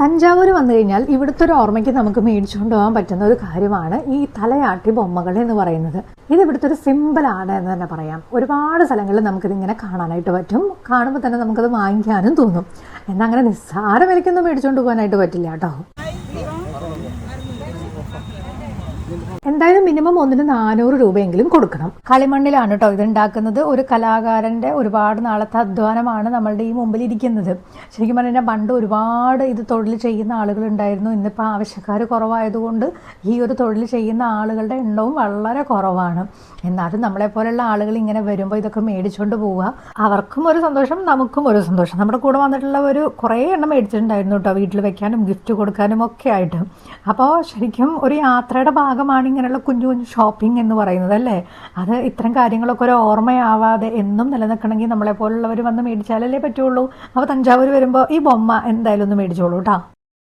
തഞ്ചാവൂർ വന്നു കഴിഞ്ഞാൽ ഇവിടുത്തെ ഒരു ഓർമ്മയ്ക്ക് നമുക്ക് മേടിച്ചുകൊണ്ട് പോകാൻ പറ്റുന്ന ഒരു കാര്യമാണ് ഈ തലയാട്ടി ബൊമ്മകൾ എന്ന് പറയുന്നത്. ഇത് ഇവിടുത്തെ ഒരു സിമ്പിളാണ് എന്ന് തന്നെ പറയാം. ഒരുപാട് സ്ഥലങ്ങളിൽ നമുക്കിത് ഇങ്ങനെ കാണാനായിട്ട് പറ്റും. കാണുമ്പോൾ തന്നെ നമുക്കത് വാങ്ങിക്കാനും തോന്നും. എന്നാൽ അങ്ങനെ നിസ്സാരം എനിക്കൊന്നും മേടിച്ചുകൊണ്ട് പോകാനായിട്ട് പറ്റില്ല കേട്ടോ. എന്തായാലും മിനിമം ഒന്നിന് നാനൂറ് രൂപയെങ്കിലും കൊടുക്കണം. കളിമണ്ണിലാണ് കേട്ടോ ഇത് ഉണ്ടാക്കുന്നത് ഒരു കലാകാരന്റെ ഒരുപാട് നാളത്തെ അധ്വാനമാണ് നമ്മളുടെ ഈ മുമ്പിൽ ഇരിക്കുന്നത് ശരിക്കും പറഞ്ഞാൽ പണ്ട് ഒരുപാട് ഇത് തൊഴിൽ ചെയ്യുന്ന ആളുകളുണ്ടായിരുന്നു. ഇന്നിപ്പോൾ ആവശ്യക്കാർ കുറവായതുകൊണ്ട് ഈ ഒരു തൊഴിൽ ചെയ്യുന്ന ആളുകളുടെ എണ്ണവും വളരെ കുറവാണ്. എന്നാലും നമ്മളെ പോലെയുള്ള ആളുകൾ ഇങ്ങനെ വരുമ്പോൾ ഇതൊക്കെ മേടിച്ചുകൊണ്ട് പോവുക. അവർക്കും ഒരു സന്തോഷം നമുക്കും ഒരു സന്തോഷം. നമ്മുടെ കൂടെ വന്നിട്ടുള്ള ഒരു കുറേ എണ്ണം മേടിച്ചിട്ടുണ്ടായിരുന്നു കേട്ടോ വീട്ടിൽ വെക്കാനും ഗിഫ്റ്റ് കൊടുക്കാനും ഒക്കെ ആയിട്ട്. അപ്പോൾ ശരിക്കും ഒരു യാത്രയുടെ ഭാഗമാണ് ഇങ്ങനെയുള്ള കുഞ്ഞു കുഞ്ഞു ഷോപ്പിംഗ് എന്ന് പറയുന്നത് അല്ലേ? അത് ഇത്തരം കാര്യങ്ങളൊക്കെ ഒരു ഓർമ്മയാവാതെ എന്നും നിലനിൽക്കണമെങ്കിൽ നമ്മളെ പോലുള്ളവർ വന്ന് മേടിച്ചാലല്ലേ പറ്റുള്ളൂ. അപ്പോൾ തഞ്ചാവൂർ വരുമ്പോൾ ഈ ബൊമ്മ എന്തായാലും ഒന്ന് മേടിച്ചോളൂ കേട്ടോ